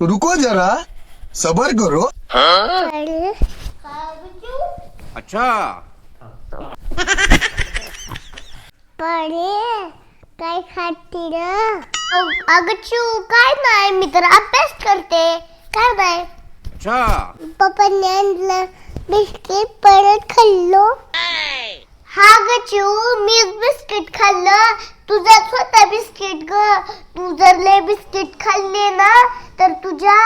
रुको जरा. सबर करो. अच्छा. पडे काय खाती र अगं चू काय नाही मी तर अभ्यास करते काय नाही अच्छा पप्पांनी आणलं बिस्किट परत खाल्लो. हा ग चू मी बिस्किट खाल्लं. तुझं स्वतः बिस्किट ग. तू जर लय बिस्किट खाल्ले ना तर तुझ्या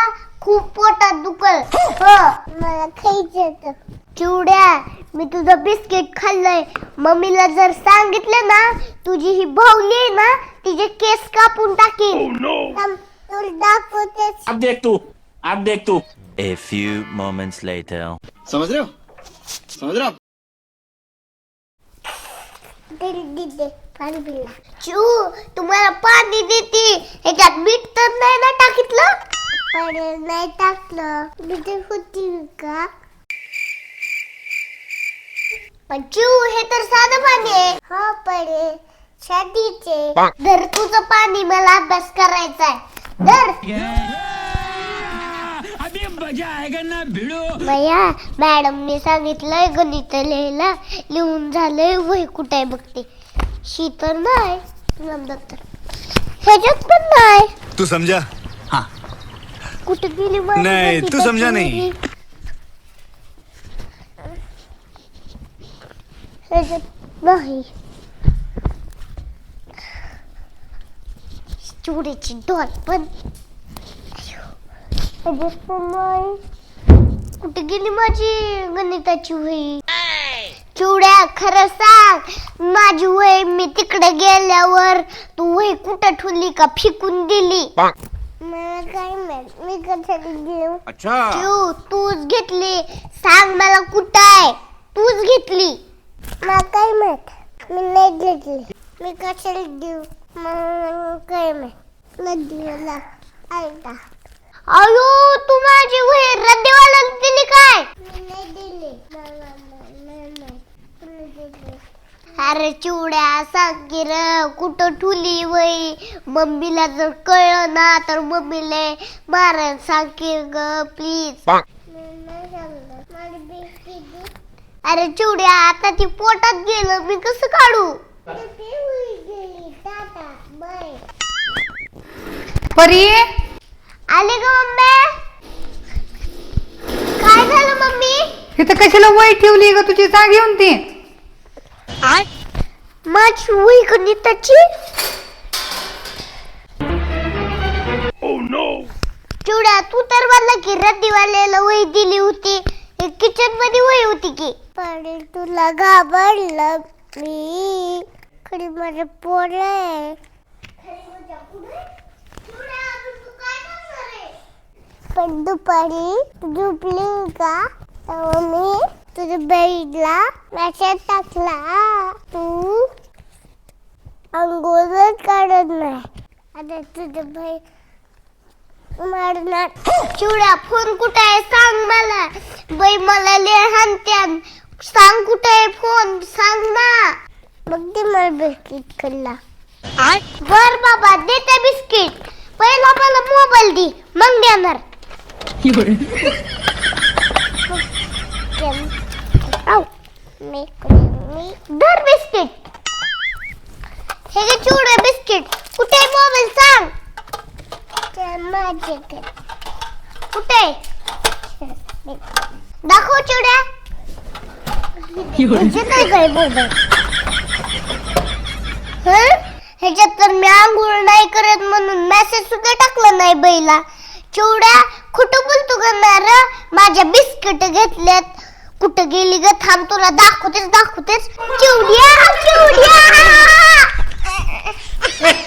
खूप पोटात दुखल. हो मला खायचं चिवड्या मी तुझं बिस्किट खाल्लंय. मम्मीला जर सांगितलं ना तुझी ही भावली आहे ना तिचे केस कापून टाकीन. थांब, तुला दाखवतेच अब देख तू अब देख तू. A few moments later. समझ रहे हो समझ रहे हो आप? दे दे दे पाणी पिला चू तुम्हाला पाणी देते. ह्याच्यात मीठ तर नाही ना टाकितलं? पडे नाही टाकलं. मीठ होती का? पण चू हे तर साधं पाणी आहे. हो पडे शादीचे. धर तुझं पाणी मला अभ्यास करायचा आहे. धर. अभी मजा आएगा ना भिड़ो? भैया मॅडमने सांगितलंय गणित लिहायला. लिहून झालंय वही कुठे आहे बघते शी तर नाही. ह्याच्यात पण नाही. तू समझा कुठे गेली माझी नाही, तू समजा नाही. वही? ह्याच्यात नाही. चुडीची डॉल पण कुठे गेली माझी गणिताची वही? चिवड्या खरं सांग माझी वही मी तिकडे गेल्यावर तू वही कुठं ठेवली का फेकून दिली? मला काय माहीत मी कशाला घेऊ? अच्छा. चिव तूच घेतली. सांग मला कुठं आहे. तूच घेतली. मला काय माहीत मी नाही घेतली. मी कशाला देऊ? मला काय माहीत नदीला ऐका अयो तू माझी वही रद्दीवाला दिली काय? नाही दिली अरे चिवड्या सांग की र कुठं ठुली वही? मम्मीला जर कळलं ना तर मम्मीला मारण सांग की ग प्लीज अरे चिवड्या आता ती पोटात गेलं मी कसं काढू? परी आले ग मम्मी. काय झालं मम्मी? इथं कशाला वय ठेवली ग तुझी? जाग घेऊन ती. माझी वही गणिताची चिवड्या तू तर म्हणला की रद्दीवाल्याला वही दिली होती. किचनमध्ये वही होती की. पण तुला घाबरलं मी. खरी माझं पोर आहे. पण दुपारी झोपली का? तेव्हा मी तुझ्या बेडला मॅसेज टाकला. तू अंघोळच काढत नाही. आता तुझं बाई मारणार. चिवड्या फोन कुठे आहे सांग मला. बाई मला ले हानत्यान सांग कुठे आहे फोन सांग ना. मग ते मला बिस्किट खाल्ला बर बाबा देते बिस्किट. पहिला मला मोबाईल दे. मग देणार. मी मी दर बिस्किट हे घे चिवडे बिस्किट कुठे आहे मोबाईल सांग कुठे आहे? दाखव चिवड्या ह्याच्यात आहे काय मोबाईल हं? ह्याच्यात तर मी आंघोळ नाही करत म्हणून मेसेज सुद्धा टाकला नाही बैला चिवड्या कुठं बोलतो गणार माझ्या बिस्किट घेतल्यात. कुठं गेली ग? थांब तुला दाखवतेच दाखवतेच. चिवड्या चिवड्या!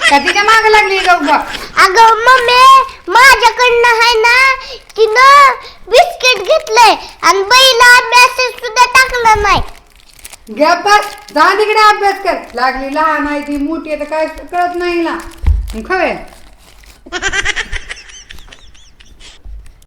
का तिच्या माग लागली ग उभा? अगं मम्मी माझ्याकडनं आहे ना तिनं बिस्किट घेतलंय आणि बैला मेसेज सुद्धा टाकला नाही. गप बस जा तिकडे अभ्यास कर. लागली लहान आहे ती मोठी आहे तर काय कळत नाही ना. खवे